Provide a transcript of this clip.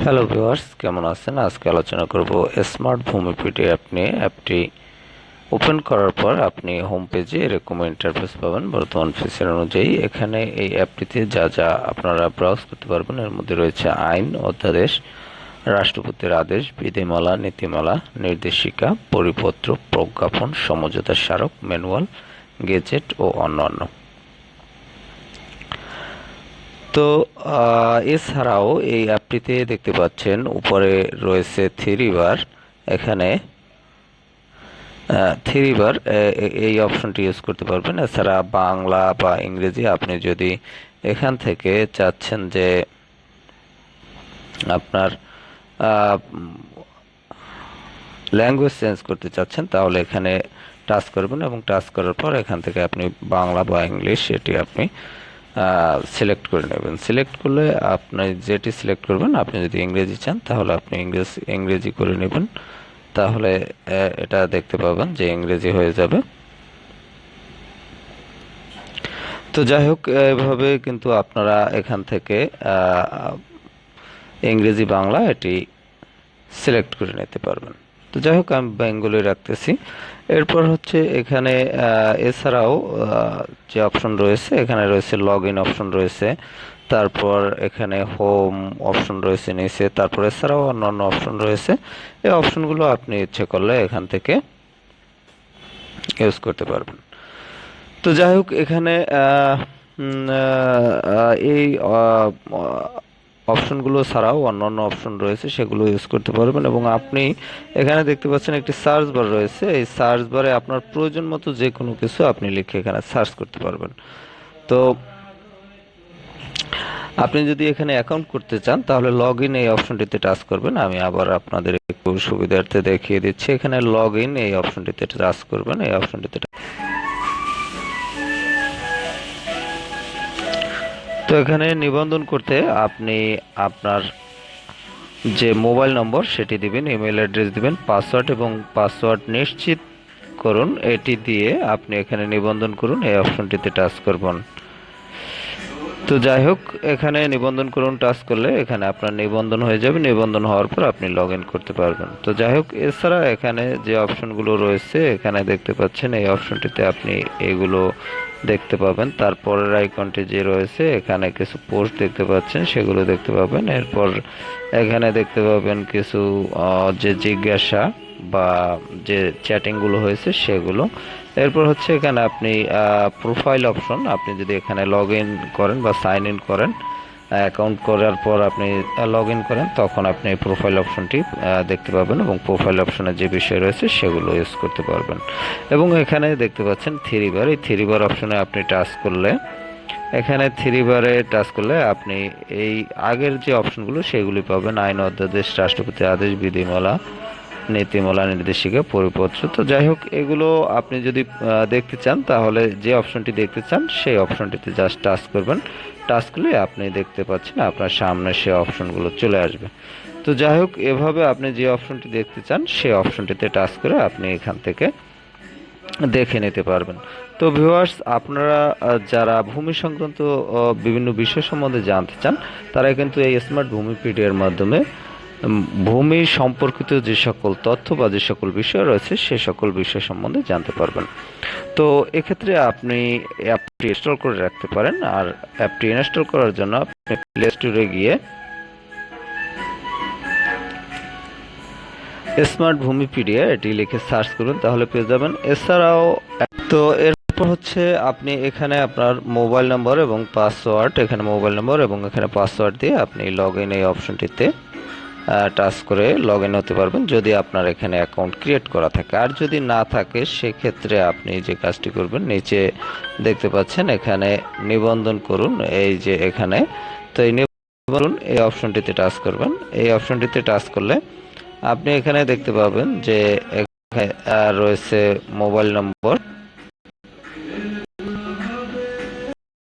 Hello viewers কেমন আছেন? আজকে আলোচনা করব স্মার্ট ভূমিপিটি অ্যাপ নিয়ে। অ্যাপটি ওপেন করার পর আপনি হোম পেজে এরকম ইন্টারফেস পাবেন বর্তমান ফিচার অনুযায়ী। এখানে এই অ্যাপটিতে যা যা আপনারা ব্রাউজ করতে পারবেন, এর মধ্যে রয়েছে আইন, অধ্যাদেশ, রাষ্ট্রপতির আদেশ, বিধিমালা, নীতিমালা, নির্দেশিকা, পরিপত্র, প্রজ্ঞাপন, সমঝোতা স্মারক ম্যানুয়াল গেজেট ও অন্যান্য। তো এছাড়াও এই অ্যাপটিতে দেখতে পাচ্ছেন, উপরে রয়েছে থ্রি বার, এখানে থ্রি বার এই অপশনটি ইউজ করতে পারবেন। এছাড়া বাংলা বা ইংরেজি আপনি যদি এখান থেকে চাচ্ছেন যে আপনার ল্যাঙ্গুয়েজ চেঞ্জ করতে চাচ্ছেন, তাহলে এখানে টাচ করবেন এবং টাচ করার পর এখান থেকে আপনি বাংলা বা ইংলিশ এটি আপনি সিলেক্ট করে নেবেন। সিলেক্ট করলে আপনি যেটি সিলেক্ট করবেন, আপনি যদি ইংরেজি চান, তাহলে আপনি ইংরেজ ইংরেজি করে নেবেন। তাহলে এটা দেখতে পাবেন যে ইংরেজি হয়ে যাবে। তো যাই হোক, এভাবে কিন্তু আপনারা এখান থেকে ইংরেজি বাংলা এটি সিলেক্ট করে নিতে পারবেন। তো যাই হোক, আমি বেঙ্গলি রাখতেছি। এরপর হচ্ছে এখানে এছাড়াও যে অপশন রয়েছে, এখানে রয়েছে লগ ইন অপশন রয়েছে, তারপর এখানে হোম অপশন রয়েছে নিচে, তারপর এছাড়াও অন্যান্য অপশন রয়েছে। এই অপশনগুলো আপনি ইচ্ছে করলে এখান থেকে ইউজ করতে পারবেন। তো যাই হোক, এখানে এই অপশনগুলো ছাড়াও অন্যান্য অপশন রয়েছে, সেগুলো ইউজ করতে পারবেন এবং আপনি এখানে দেখতে পাচ্ছেন একটি সার্চ বার রয়েছে। এই সার্চ বারে আপনার প্রয়োজন মতো যে কোনো কিছু আপনি লিখে এখানে সার্চ করতে পারবেন। তো আপনি যদি এখানে অ্যাকাউন্ট করতে চান, তাহলে লগ ইন এই অপশনটিতে টাচ করবেন। আমি আবার আপনাদের একটু সুবিধার্থে দেখিয়ে দিচ্ছি। এখানে লগ ইন এই অপশনটিতে টাচ করবেন। এই অপশনটিতে তো এখানে নিবন্ধন করতে আপনি আপনার যে মোবাইল নম্বর, সেটি দিবেন ইমেল অ্যাড্রেস দিবেন, পাসওয়ার্ড এবং পাসওয়ার্ড নিশ্চিত করুন। এটি দিয়ে আপনি এখানে নিবন্ধন করুন, এই অপশনটিতে টাচ করবেন। তো যাই হোক, এখানে নিবন্ধন করুন, টাচ করলে এখানে আপনার নিবন্ধন হয়ে যাবে। নিবন্ধন হওয়ার পর আপনি লগ করতে পারবেন। তো যাই হোক, এছাড়া এখানে যে অপশনগুলো রয়েছে, এখানে দেখতে পাচ্ছেন এই অপশনটিতে আপনি এগুলো দেখতে পাবেন। তারপরের আইকনটি যে রয়েছে, এখানে কিছু পোস্ট দেখতে পাচ্ছেন, সেগুলো দেখতে পাবেন। এরপর এখানে দেখতে পাবেন কিছু যে জিজ্ঞাসা বা যে চ্যাটিংগুলো হয়েছে সেগুলো। এরপর হচ্ছে এখানে আপনি প্রোফাইল অপশন আপনি যদি এখানে লগ ইন করেন বা সাইন ইন করেন অ্যাকাউন্ট করার পর আপনি লগ ইন করেন, তখন আপনি প্রোফাইল অপশনটি দেখতে পাবেন এবং প্রোফাইল অপশনের যে বিষয় রয়েছে সেগুলো ইউজ করতে পারবেন। এবং এখানে দেখতে পাচ্ছেন থ্রি বার এই থ্রি বার অপশনে আপনি টাচ করলে, এখানে থ্রি বারে টাচ করলে আপনি এই আগের যে অপশনগুলো সেগুলি পাবেন। আইন অধ্যাদেশ, রাষ্ট্রপতি আদেশ, বিধিমালা নীতিমালা নির্দেশিকা পরিপত্র। তো যাই হোক, এগুলো আপনি যদি দেখতে চান, তাহলে যে অপশনটি দেখতে চান, সেই অপশনটিতে জাস্ট টাচ করবেন। টাচ করলে আপনি দেখতে পাচ্ছেন আপনার সামনে সেই অপশনগুলো চলে আসবে। তো যাই হোক, এভাবে আপনি যে অপশনটি দেখতে চান, সেই অপশনটিতে টাচ করে আপনি এখান থেকে দেখে নিতে পারবেন। তো ভিউয়ার্স আপনারা যারা ভূমি সংক্রান্ত বিভিন্ন বিষয় সম্বন্ধে জানতে চান, তারা কিন্তু এই স্মার্ট ভূমি পিডিএর মাধ্যমে ভূমি সম্পর্কিত যে সকল তথ্য বা যে সকল বিষয় রয়েছে, সে সকল বিষয় সম্বন্ধে জানতে পারবেন। তো এক্ষেত্রে আপনি অ্যাপটি ইনস্টল করে রাখতে পারেন, আর অ্যাপটি ইনস্টল করার জন্য আপনি প্লে স্টোরে গিয়ে স্মার্ট ভূমি পিডিয়া এটি লিখে সার্চ করুন, তাহলে পেয়ে যাবেন। এছাড়াও, তো এরপর হচ্ছে আপনি এখানে আপনার মোবাইল নম্বর এবং পাসওয়ার্ড এখানে মোবাইল নম্বর এবং এখানে পাসওয়ার্ড দিয়ে আপনি লগ ইন এই অপশনটিতে টাচ করে লগ ইন হতে পারবেন যদি আপনার এখানে অ্যাকাউন্ট ক্রিয়েট করা থাকে। আর যদি না থাকে, সেক্ষেত্রে আপনি যে কাজটি করবেন, নিচে দেখতে পাচ্ছেন এখানে নিবন্ধন করুন। এই যে এখানে, তো এই নিবন্ধন, এই অপশনটিতে টাচ করবেন। এই অপশনটিতে টাচ করলে আপনি এখানে দেখতে পাবেন যে রয়েছে মোবাইল নম্বর